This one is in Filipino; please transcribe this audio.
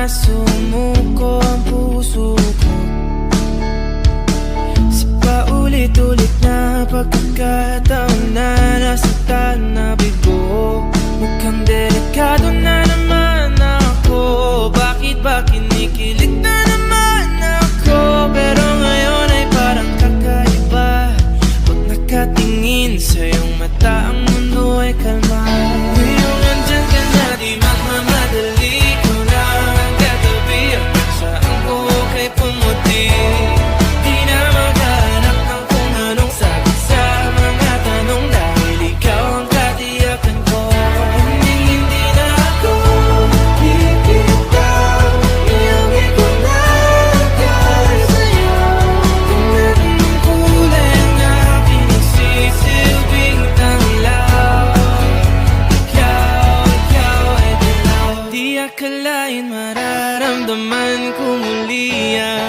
na sumuko ang puso ko. Sa paulit-ulit na pagkakataon na nasaktan na bigo Mukhang delikado naramdaman ko muli ang